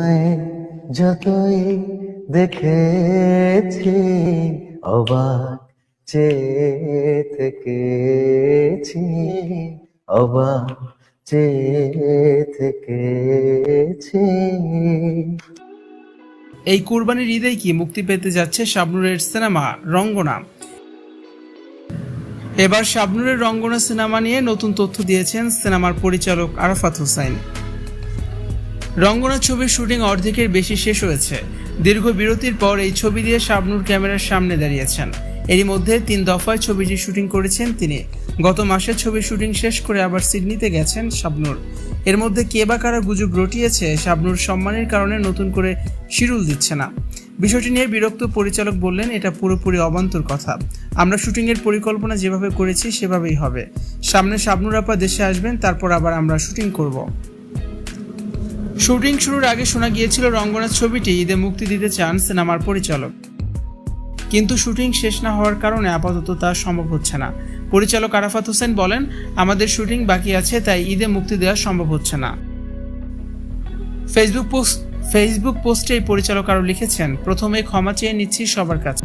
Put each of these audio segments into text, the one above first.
তোমায় যতই দেখেছি, অবাক চেয়ে থেকেছি, অবাক চেয়ে থেকেছি। এই কুরবানির ঈদেই কি মুক্তি পেতে যাচ্ছে শাবনুরের সিনেমা রঙ্গনা? এবার শাবনুরের রঙ্গনা সিনেমা নিয়ে নতুন তথ্য দিয়েছেন সিনেমার পরিচালক আরাফাত হোসাইন রঙ্গনা ছবির শুটিং অর্ধেকের বেশি শেষ হয়েছে। দীর্ঘ বিরতির পর এই ছবি দিয়ে শাবনুর ক্যামেরার সামনে দাঁড়িয়েছেন। এরই মধ্যে তিন দফায় ছবিটি শুটিং করেছেন তিনি। গত মাসে ছবির শুটিং শেষ করে আবার সিডনিতে গেছেন শাবনুর। এর মধ্যে কে বা কারা গুজব রটিয়েছে শাবনুর সম্মানের কারণে নতুন করে শিরুল দিচ্ছে না। বিষয়টি নিয়ে বিরক্ত পরিচালক বললেন, এটা পুরোপুরি অবান্তর কথা। আমরা শুটিংয়ের পরিকল্পনা যেভাবে করেছি সেভাবেই হবে। সামনে শাবনুর আপা দেশে আসবেন, তারপর আবার আমরা শুটিং করব। শুটিং শুরুর আগে শোনা গিয়েছিল রঙ্গনাথ ছবিটি, ঈদে মুক্তি দিতে চান সিনেমার পরিচালক। কিন্তু শুটিং শেষ না হওয়ার কারণে আপাতত তা সম্ভব হচ্ছে না। পরিচালক আরাফাত হোসেন বলেন, আমাদের শুটিং বাকি আছে, তাই ঈদে মুক্তি দেওয়া সম্ভব হচ্ছে না। ফেসবুক পোস্ট, ফেসবুক পোস্টে পরিচালক আরও লিখেছেন, প্রথমে ক্ষমা চেয়ে নিচ্ছি সবার কাছে।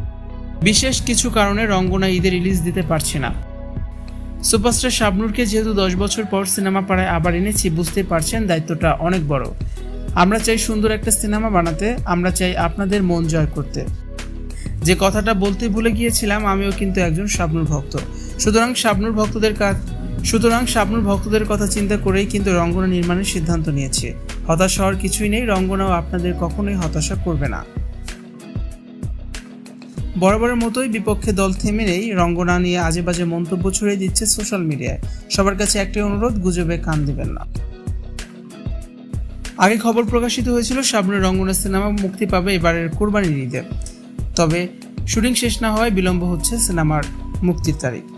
বিশেষ কিছু কারণে রঙ্গনা ঈদে রিলিজ দিতে পারছি না। সুপারস্টার শাবনুরকে যেহেতু দশ বছর পর সিনেমা পাড়ায় আবার এনেছি বুঝতে পারছেন দায়িত্বটা অনেক বড়। আমরা চাই সুন্দর একটা সিনেমা বানাতে, আমরা চাই আপনাদের মন জয় করতে। যে কথাটা বলতে ভুলে গিয়েছিলাম, আমিও কিন্তু একজন শাবনুর ভক্ত। সুতরাং শাবনুর ভক্তদের কাজ সুতরাং শাবনুর ভক্তদের কথা চিন্তা করেই কিন্তু রঙ্গনা নির্মাণের সিদ্ধান্ত নিয়েছে। হতাশ হওয়ার কিছুই নেই, রঙ্গনাও আপনাদের কখনোই হতাশা করবে না। বরাবরের মতোই বিপক্ষে দল থেমে নেই, রঙ্গনা নিয়ে আজে বাজে মন্তব্য ছড়িয়ে দিচ্ছে সোশ্যাল মিডিয়ায়। সবার কাছে একটি অনুরোধ, গুজবে কান দিবেন না। আগে খবর প্রকাশিত হয়েছিল, শাবনুর রঙ্গনা সিনেমা মুক্তি পাবে এবারের কোরবানির ঈদে। তবে শুটিং শেষ না হওয়ায় বিলম্ব হচ্ছে সিনেমার মুক্তির তারিখ।